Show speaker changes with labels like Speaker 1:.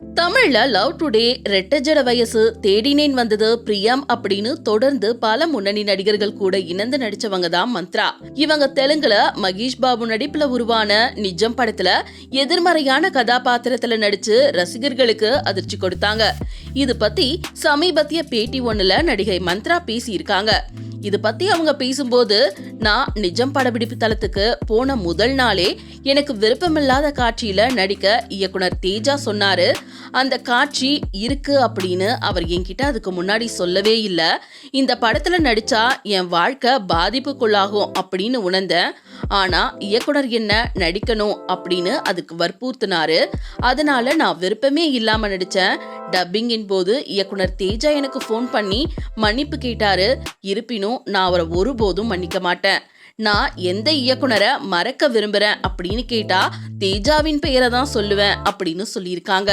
Speaker 1: தமிழ்ல love today ரெட்டஜட வயசு தேடினேன் வந்தது பிரியம் அப்படின்னு தொடர்ந்து பல முன்னணி நடிகர்கள் கூட இணைந்து நடிச்சவங்க தான் மந்த்ரா. இவங்க தெலுங்குல மகேஷ் பாபு நடிப்புல உருவான நிஜம் படத்துல எதிர்மறையான கதாபாத்திரத்துல நடிச்சு ரசிகர்களுக்கு அதிர்ச்சி கொடுத்தாங்க. இது பத்தி சமீபத்திய பேட்டி ஒண்ணுல நடிகை மந்த்ரா பேசியிருக்காங்க. இது பத்தி அவங்க பேசும்போது நான் நிஜம் படப்பிடிப்பு தளத்துக்கு போன முதல் நாளே எனக்கு விருப்பமில்லாத காட்சியில நடிக்க இயக்குனர் தேஜா சொன்னாரு. அந்த காட்சி இருக்கு அப்படின்னு அவர் என்கிட்ட அதுக்கு முன்னாடி சொல்லவே இல்லை. இந்த படத்துல நடிச்சா என் வாழ்க்கை பாதிப்புக்குள்ளாகும் அப்படின்னு உணர்ந்தேன். ஆனா இயக்குனர் என்ன நடிக்கணும் அப்படின்னு அதுக்கு வற்புறுத்தினாரு. அதனால நான் விருப்பமே இல்லாம நடிச்சேன். டப்பிங்கின் போது இயக்குனர் தேஜா எனக்கு ஃபோன் பண்ணி மன்னிப்பு கேட்டாரு. இருப்பினும் நான் அவரை ஒருபோதும் மன்னிக்க மாட்டேன். நான் எந்த இயக்குனரை மறக்க விரும்புறேன் அப்படின்னு கேட்டா தேஜாவின் பெயரை தான் சொல்லுவேன் அப்படின்னு சொல்லியிருக்காங்க.